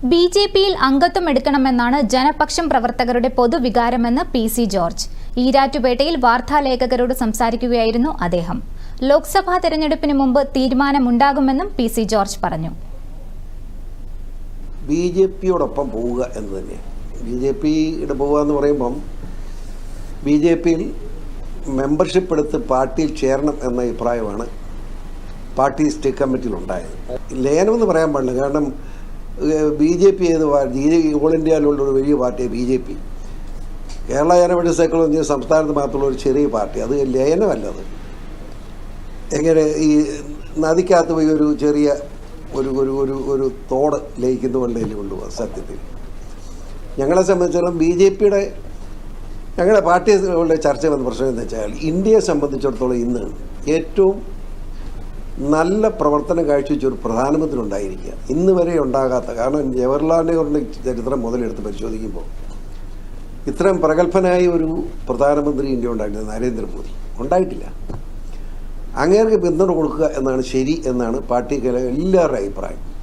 B J പിയിൽ അംഗത്വം എടുക്കണമെന്നാണ് ജനപക്ഷം പ്രവർത്തകരുടെ പൊതുവികാരമെന്ന് പി സി ജോർജ്. ഈരാറ്റുപേട്ടയിൽ വാർത്താലേഖകരോട് സംസാരിക്കുകയായിരുന്നു അദ്ദേഹം. ലോക്സഭാ തെരഞ്ഞെടുപ്പിന് മുമ്പ് തീരുമാനമുണ്ടാകുമെന്നും പി സി ജോർജ് പറഞ്ഞു. ബി ജെ പിയോടൊപ്പം പോവുക എന്ന് തന്നെ. ബി ജെ പിയുടെ പോവുക എന്ന് പറയുമ്പം ബി ജെ പിയിൽ മെമ്പർഷിപ്പ് എടുത്ത് പാർട്ടിയിൽ ചേരണം എന്ന അഭിപ്രായമാണ് പാർട്ടി സ്റ്റേറ്റ് കമ്മിറ്റിയിൽ ഉണ്ടായത് ലയനം എന്ന് പറയാൻ പാടില്ല. കാരണം ബി ജെ പി ഏത് പാർട്ടി ഓൾ ഇന്ത്യയിലുള്ള ഒരു വലിയ പാർട്ടിയാണ് B J P. Kerala Janapaksha secular എന്ന് സംസ്ഥാനത്ത് മാത്രമുള്ള ഒരു ചെറിയ പാർട്ടി. അത് ലയനമല്ലത്. എങ്ങനെ ഈ നദിക്കകത്ത് പോയി ഒരു ചെറിയ ഒരു ഒരു ഒരു ഒരു തോട് ലയിക്കുന്ന പോലെ അതിൽ കൊണ്ടുപോകാം സത്യത്തിൽ. ഞങ്ങളെ സംബന്ധിച്ചിടത്തോളം ബി ജെ പിയുടെ ഞങ്ങളുടെ പാർട്ടികളുടെ ചർച്ച വന്ന പ്രശ്നം എന്ന് വെച്ചാൽ ഇന്ത്യയെ സംബന്ധിച്ചിടത്തോളം ഇന്ന് ഏറ്റവും നല്ല പ്രവർത്തനം കാഴ്ചവെച്ച ഒരു പ്രധാനമന്ത്രി ഉണ്ടായിരിക്കുക ഇന്ന് വരെ ഉണ്ടാകാത്ത കാരണം ജവഹർലാൽ നെഹ്റുവിന്റെ ചരിത്രം മുതലെടുത്ത് പരിശോധിക്കുമ്പോൾ ഇത്രയും പ്രഗത്ഭനായ ഒരു പ്രധാനമന്ത്രി ഇന്ത്യ ഉണ്ടായിട്ടില്ല നരേന്ദ്രമോദി. ഉണ്ടായിട്ടില്ല. അങ്ങേർക്ക് പിന്തുണ കൊടുക്കുക എന്നാണ് ശരി എന്നാണ് പാർട്ടിക്ക് എല്ലാവരുടെ അഭിപ്രായം.